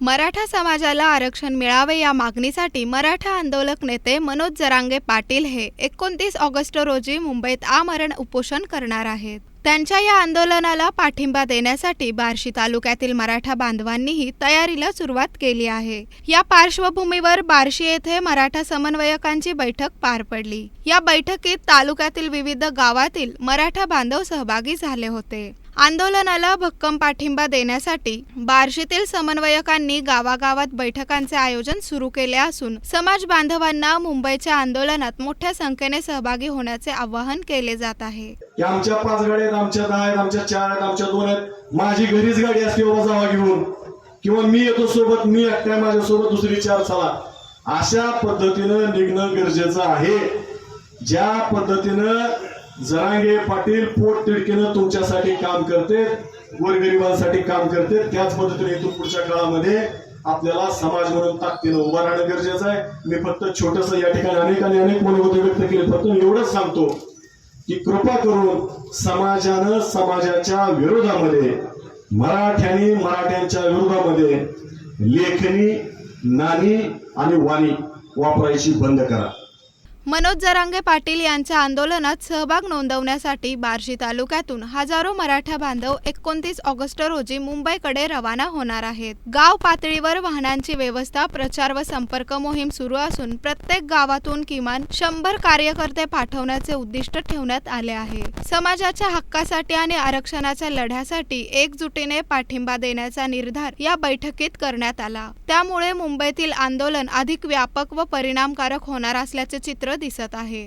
मराठा समाजाला आरक्षण मिळावे या मागणीसाठी मराठा आंदोलक नेते मनोज जरांगे पाटील हे एकोणतीस ऑगस्ट रोजी मुंबईत आमरण उपोषण करणार आहेत. त्यांच्या या आंदोलनाला पाठिंबा देण्यासाठी बार्शी तालुक्यातील मराठा बांधवांनीही तयारीला सुरुवात केली आहे. या पार्श्वभूमीवर बार्शी येथे मराठा समन्वयकांची बैठक पार पडली. या बैठकीत तालुक्यातील विविध गावातील मराठा बांधव सहभागी झाले होते. आंदोलनाला भक्कम पाठिंबा देण्यासाठी बार्शीतील समन्वयकांनी गावागावात बैठकांचे आयोजन सुरू केले असून समाज बांधवांना मुंबईच्या आंदोलनात मोठ्या संख्येने सहभागी होण्याचे आवाहन केले जात आहे. आमच्या पाच गाड्या आहेत आमच्या दहा आहेत आमच्या चार आहेत आमच्या दोन आहेत. माझी घरीच गाडी असते बाबा जावा घेऊन. किंवा मी येतो सोबत मी एकट्या माझ्यासोबत दुसरी चार चला. अशा पद्धतीनं निघणं गरजेचं आहे. ज्या पद्धतीनं जरांगे पाटील पोट तिडकीनं तुमच्यासाठी काम करते गोरगरिबांसाठी काम करते. त्याच पद्धतीने इथून पुढच्या काळामध्ये आपल्याला समाज म्हणून ताकदीनं उभं राहणं गरजेचं आहे. मी फक्त छोटस या ठिकाणी अनेकांनी अनेक मनोगत व्यक्त केले. फक्त एवढंच सांगतो की कृपा करून समाजानं समाजाच्या विरोधामध्ये मराठ्यांनी मराठ्यांच्या विरोधामध्ये लेखणी नाणी आणि वाणी वापरायची बंद करा. मनोज जरांगे पाटील यांच्या आंदोलनात सहभाग नोंदवण्यासाठी बार्शी तालुक्यातून हजारो मराठा बांधव एकोणतीस ऑगस्ट रोजी मुंबईकडे रवाना होणार आहेत. गाव पातळीवर वाहनांची व्यवस्था प्रचार व संपर्क मोहीम सुरू असून प्रत्येक गावातून किमान शंभर कार्यकर्ते पाठवण्याचे उद्दिष्ट ठेवण्यात आले आहे. समाजाच्या हक्कासाठी आणि आरक्षणाच्या लढ्यासाठी एकजुटीने पाठिंबा देण्याचा निर्धार या बैठकीत करण्यात आला. त्यामुळे मुंबईतील आंदोलन अधिक व्यापक व परिणामकारक होणार असल्याचे चित्र दिसत आहे.